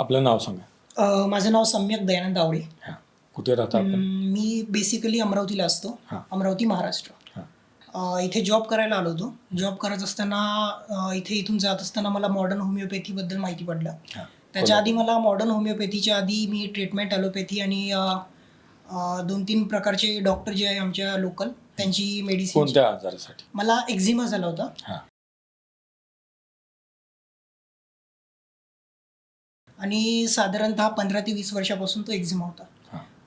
आपलं नाव सांगा. अ, माझं नाव सम्यक दयानंद आवडे. हां. कुठे राहता आपण? मी बेसिकली अमरावतीला असतो. हां. अमरावती महाराष्ट्र. हां. अ, इथे जॉब करायला आलो होतो. जॉब करत असताना अ, इथे इथून जात असताना मला मॉडर्न होमिओपॅथीबद्दल माहिती पडलं. हां. त्याच्या आधी मला मॉडर्न होमिओपॅथीच्या आधी मी ट्रीटमेंट ॲलोपॅथी आणि अ, अ, दोन तीन प्रकारचे डॉक्टर जे आहे आमच्या लोकल त्यांची मेडिसिन कोणत्या आजारासाठी? मला एक्झिमा झाला होता. हां. आणि साधारणतः पंधरा ते वीस वर्षापासून तो एक्झिमा होता.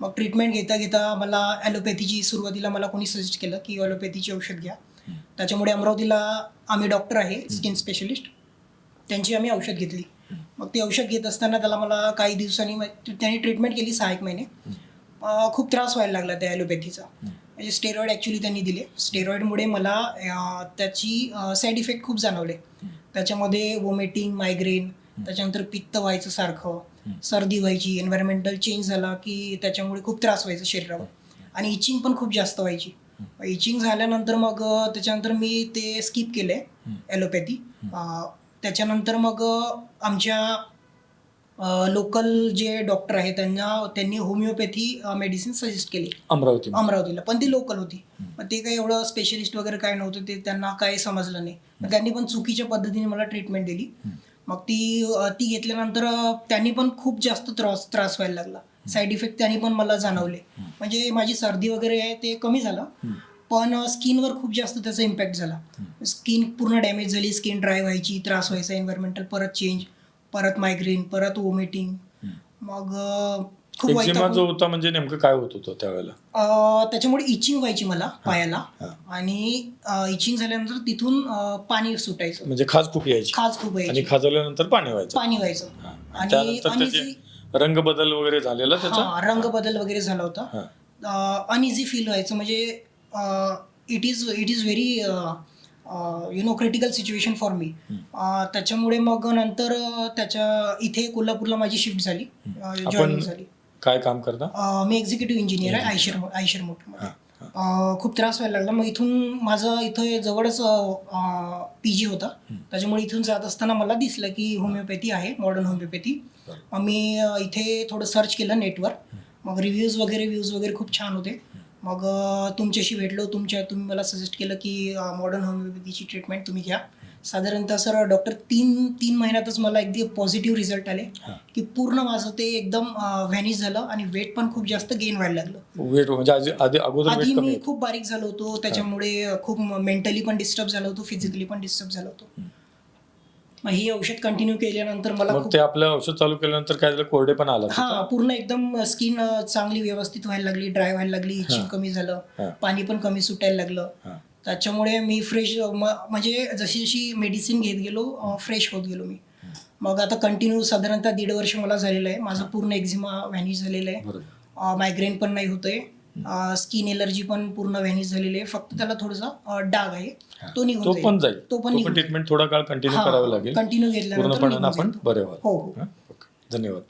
मग ट्रीटमेंट घेता घेता मला ॲलोपॅथीची सुरुवातीला मला कोणी सजेस्ट केलं की ॲलोपॅथीची औषध घ्या. त्याच्यामुळे अमरावतीला आम्ही डॉक्टर आहे स्किन स्पेशलिस्ट त्यांची आम्ही औषध घेतली. मग ती औषध घेत असताना त्याला मला काही दिवसांनी त्यांनी ट्रीटमेंट केली सहा एक महिने. खूप त्रास व्हायला लागला त्या ॲलोपॅथीचा म्हणजे स्टेरॉइड ॲक्च्युली त्यांनी दिले. स्टेरॉइडमुळे मला त्याची साईड इफेक्ट खूप जाणवले. त्याच्यामध्ये वोमिटिंग मायग्रेन त्याच्यानंतर पित्त व्हायचं सारखं सर्दी व्हायची एन्व्हायरमेंटल चेंज झाला की त्याच्यामुळे खूप त्रास व्हायचा शरीरावर. आणि इचिंग पण खूप जास्त व्हायची. इचिंग झाल्यानंतर मग त्याच्यानंतर मी ते स्किप केले ॲलोपॅथी त्याच्यानंतर मग आमच्या लोकल जे डॉक्टर आहेत त्यांना त्यांनी होमिओपॅथी मेडिसिन सजेस्ट केली. अमरावती अमरावतीला. पण ती लोकल होती. मग ते काही एवढं स्पेशलिस्ट वगैरे काय नव्हतं ते त्यांना काही समजलं नाही. त्यांनी पण चुकीच्या पद्धतीने मला ट्रीटमेंट दिली. मग ती ती घेतल्यानंतर त्यांनी पण खूप जास्त त्रास त्रास व्हायला लागला. साईड इफेक्ट त्यांनी पण मला जाणवले. म्हणजे माझी सर्दी वगैरे आहे ते कमी झालं. पण स्किनवर खूप जास्त त्याचा इम्पॅक्ट झाला. स्किन पूर्ण डॅमेज झाली स्किन ड्राय व्हायची त्रास व्हायचा एन्व्हायरमेंटल परत चेंज परत मायग्रेन परत वोमिटिंग मग खूप एक्झिमा वैतागून- जो होता म्हणजे नेमकं काय होत होतं त्यावेळेला? अ, त्याच्यामुळे इचिंग व्हायची मला पायाला. हा. आणि इचिंग झाल्यानंतर तिथून अ, पाणी सुटायचं. म्हणजे खाज खूप यायची. खाज खूप आणि व्हायची खाजवल्यानंतर पाणी व्हायचं. पाणी व्हायचं. हां. आणि आणि त्यानंतर आणि त्याचे जी- रंग बदल वगैरे झालेला त्याचा? हा रंग बदल वगैरे झाला होता. हां. अनइझी फील व्हायचं. म्हणजे it is it is very you know critical situation for me त्याच्यामुळे मग नंतर अ, त्याच्या इथे कोल्हापूरला माझी शिफ्ट झाली. आपण जॉईनिंग झाली. काय काम करता? अ, मी एक्झिक्युटिव्ह इंजिनियर आहे आयशर आयशर मोटरमध्ये. अ, खूप त्रास व्हायला लागला. मग इथून माझं इथं जवळच पी जी होता. त्याच्यामुळे इथून जात असताना मला दिसलं की होमिओपॅथी आहे मॉडर्न होमिओपॅथी मी अ, इथे थोडं सर्च केलं नेटवर मग रिव्ह्यूज वगैरे व्ह्यूज वगैरे खूप छान होते. मग अ, तुमच्याशी भेटलो तुमच्या तुम्ही मला सजेस्ट केलं की मॉडर्न होमिओपॅथीची ट्रीटमेंट तुम्ही घ्या. साधारणतः सर डॉक्टर तीन तीन महिन्यातच मला अगदी पॉझिटिव्ह रिझल्ट आले. की पूर्ण माझं ते एकदम व्हॅनिश झालं आणि वेट पण खूप जास्त गेन व्हायला लागलं वेट म्हणजे आधी आधी अगोदर आधी वेट कमी मी. खूप बारीक झालो होतो त्याच्यामुळे खूप मेंटली पण डिस्टर्ब झालो होतो फिजिकली पण डिस्टर्ब झालो होतो मग ही औषध कंटिन्यू केल्यानंतर मला ते आपलं औषध चालू केल्यानंतर काय झालं कोरडे पण आला हा पूर्ण एकदम स्किन चांगली व्यवस्थित व्हायला लागली ड्राय व्हायला लागली इचिंग हा. कमी झालं. पाणी पण कमी सुटायला लागलं. त्याच्यामुळे मी फ्रेश म्हणजे जशी जशी मेडिसिन घेत गेलो फ्रेश होत गेलो मी. मग आता कंटिन्यू साधारणतः दीड वर्ष मला झालेलं आहे. माझं पूर्ण एक्झिमा व्हॅनिश झालेलं आहे. मायग्रेन पण नाही होतंय. स्किन एलर्जी पण पूर्ण व्हॅनिश झालेली आहे. फक्त त्याला थोडासा डाग आहे. तो निघून तो पण जाईल. तो पण ट्रीटमेंट थोडा काळ कंटिन्यू करावं लागेल. कंटिन्यू घेतल्यानंतर आपण. बरे हो हो. धन्यवाद.